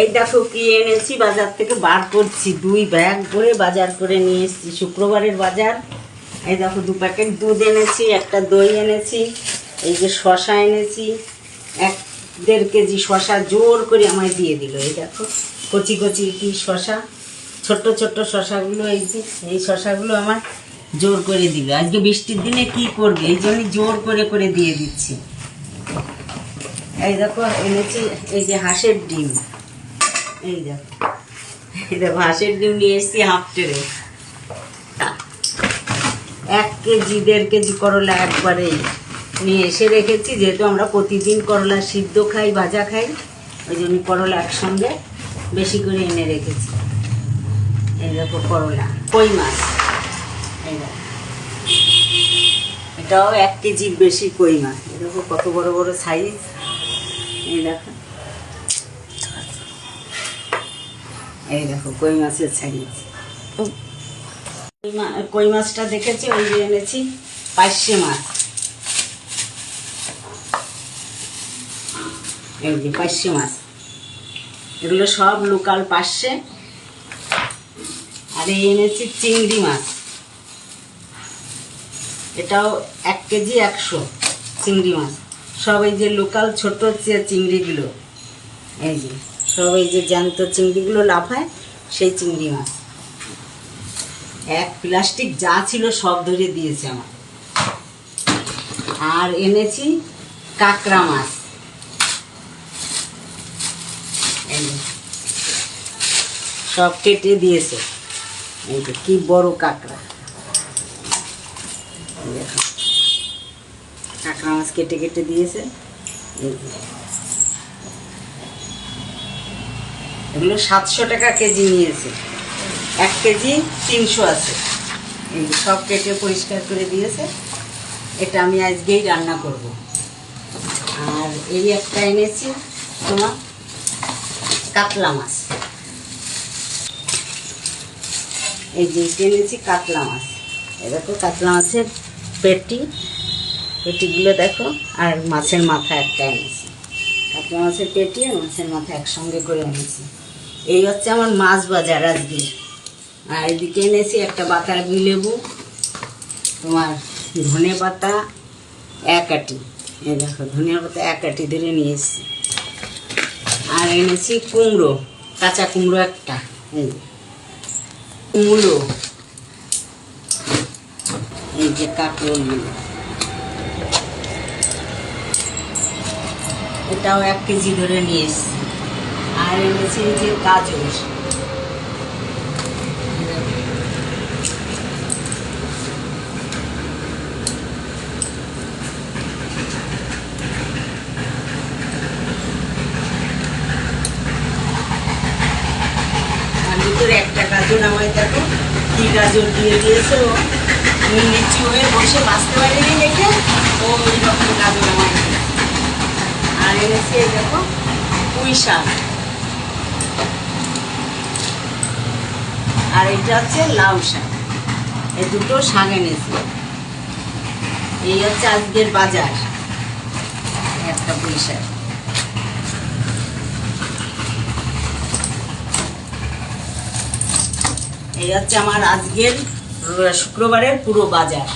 এই দেখো কি এনেছি, বাজার থেকে বার করছি। দুই ব্যাগ করে বাজার করে নিয়ে এসেছি। শুক্রবারের বাজার। এই দেখো, দু প্যাকেট দুধ এনেছি, একটা দই এনেছি, এই যে শশা এনেছি। এক দেড় কেজি শশা জোর করে আমায় দিয়ে দিল। এই দেখো, কচি কচি কি শশা ছোট্ট ছোট্ট শশাগুলো এই যে, এই শশাগুলো আমার জোর করে দিল আজকে বৃষ্টির দিনে কি করবে? এই জন্য জোর করে করে দিয়ে দিচ্ছি। এই দেখো, এনেছি এই যে হাঁসের ডিম। এই দেখো। দেখো, হাঁসের ডিম নিয়ে এসেছি হাফ ট্রে। এক কেজি, দেড় কেজি করলা একবারেই নিয়ে এসে রেখেছি, যেহেতু আমরা প্রতিদিন করলা সিদ্ধ খাই, ভাজা খাই, ওই জন্য করলা একসঙ্গে বেশি করে এনে রেখেছি। এই দেখো করলা, কই মাছ? এই এটাও এক কেজির বেশি কই মাছ? দেখো কত বড় বড় সাইজ এই দেখো। এই দেখো, কই মাছের সাইজ কই মাছটা দেখেছি? ওই যে এনেছি পার্শে মাছ। এই যে মাছ। এগুলো সব লোকাল পার্শে আর এই এনেছি চিংড়ি মাছ। এটাও এক কেজি একশো চিংড়ি মাছ। সব এই যে লোকাল ছোট চিংড়িগুলো। এই যে। সব এই যে জ্যান্ত চিংড়িগুলো লাফায়, সেই চিংড়ি মাছ। এক প্লাস্টিক যা ছিল সব ধরে দিয়েছে আমার। আর এনেছি কাঁকড়া মাছ। সব কেটে দিয়েছে। কি বড় কাঁকড়া। কাঁকড়া মাছ কেটে কেটে দিয়েছে এই যে। এগুলো সাতশো টাকা কেজি নিয়েছে। এক কেজি তিনশো আছে। সব কেটে পরিষ্কার করে দিয়েছে। এটা আমি আজকেই রান্না করব। আর এই একটা এনেছি তোমার কাতলা মাছ। এই যে এনেছি কাতলা মাছ। এ দেখো কাতলা মাছের পেটি। পেটিগুলো দেখো, আর মাছের মাথা একটা এনেছি। কাতলা মাছের পেটি আর মাছের মাথা একসঙ্গে করে এনেছি। এই হচ্ছে আমার মাছ বাজার আজকে। আর এদিকে এনেছি একটা বাতাবি লেবু তোমার ধনে পাতা এক আটি। এই দেখো ধনিয়া পাতা এক আটি ধরে নিয়ে এসেছি। আর এনেছি কুমড়ো, কাঁচা কুমড়ো একটা। এই। কুমড়ো। এই যে কাঁকরোলগুলো এটাও এক কেজি ধরে নিয়ে এসেছি। যে গাজর আর ভিতরে একটা গাজর আমায় দেখো, কি গাজর দিয়ে দিয়েছে। ও আমি নিচু হয়ে বসে বাঁচতে পারিনি দেখে, ও ওই রকম গাজর আমায় আর এনেছি দেখো, পুঁই শাক। আর এটা হচ্ছে লাউ শাক। এই দুটো শাক এনেছি। এই হচ্ছে আজকের বাজার। একটা পয়সা এই হচ্ছে আমার আজকের শুক্রবারের পুরো বাজার।